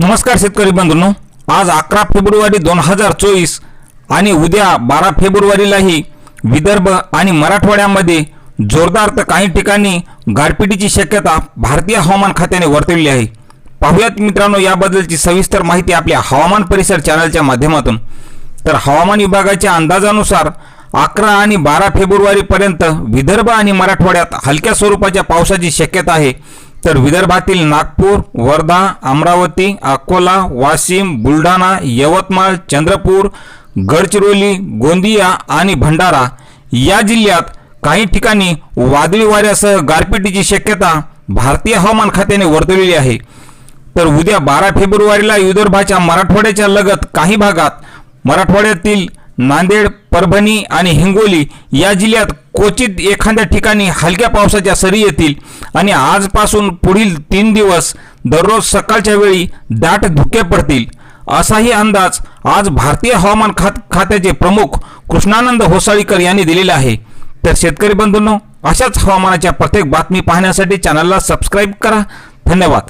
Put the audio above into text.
नमस्कार शेतकरी बंधूंनो. आज अकरा फेब्रुवारी दोन हजार चोवीस आणि उद्या बारा फेब्रुवारीलाही विदर्भ आणि मराठवाड्यामध्ये जोरदार तर काही ठिकाणी गारपिटीची शक्यता भारतीय हवामान खात्याने वर्तवली आहे. पाहुयात मित्रांनो याबद्दलची सविस्तर माहिती आपल्या हवामान परिसर चॅनलच्या माध्यमातून. तर हवामान विभागाच्या अंदाजानुसार अकरा आणि बारा फेब्रुवारीपर्यंत विदर्भ आणि मराठवाड्यात हलक्या स्वरूपाच्या पावसाची शक्यता आहे. तर विदर्भातील नागपूर वर्धा अमरावती अकोला वाशिम बुलढाणा यवतमाळ चंद्रपूर गडचिरोली गोंदिया आणि भंडारा या जिल्ह्यात काही ठिकाणी वादळी वाऱ्यासह गारपिटीची शक्यता भारतीय हवामान खात्याने वर्तवलेली आहे. तर उद्या बारा फेब्रुवारीला विदर्भाच्या मराठवाड्याच्या लगत काही भागात मराठवाड्यातील नांदेड परभणी आणि हिंगोली या जिल्ह्यात क्वचित एखाद्या ठिकाणी हलक्या पावसाच्या सरी येतील. आणि आजपासून पुढील तीन दिवस दररोज सकाळच्या वेळी दाट धुके पडतील. असाही अंदाज आज भारतीय हवामान खात खात्याचे प्रमुख कृष्णानंद होसाळीकर यांनी दिलेला आहे. तर शेतकरी बंधूंनो अशाच हवामानाच्या प्रत्येक बातमी पाहण्यासाठी चॅनलला सबस्क्राईब करा. धन्यवाद.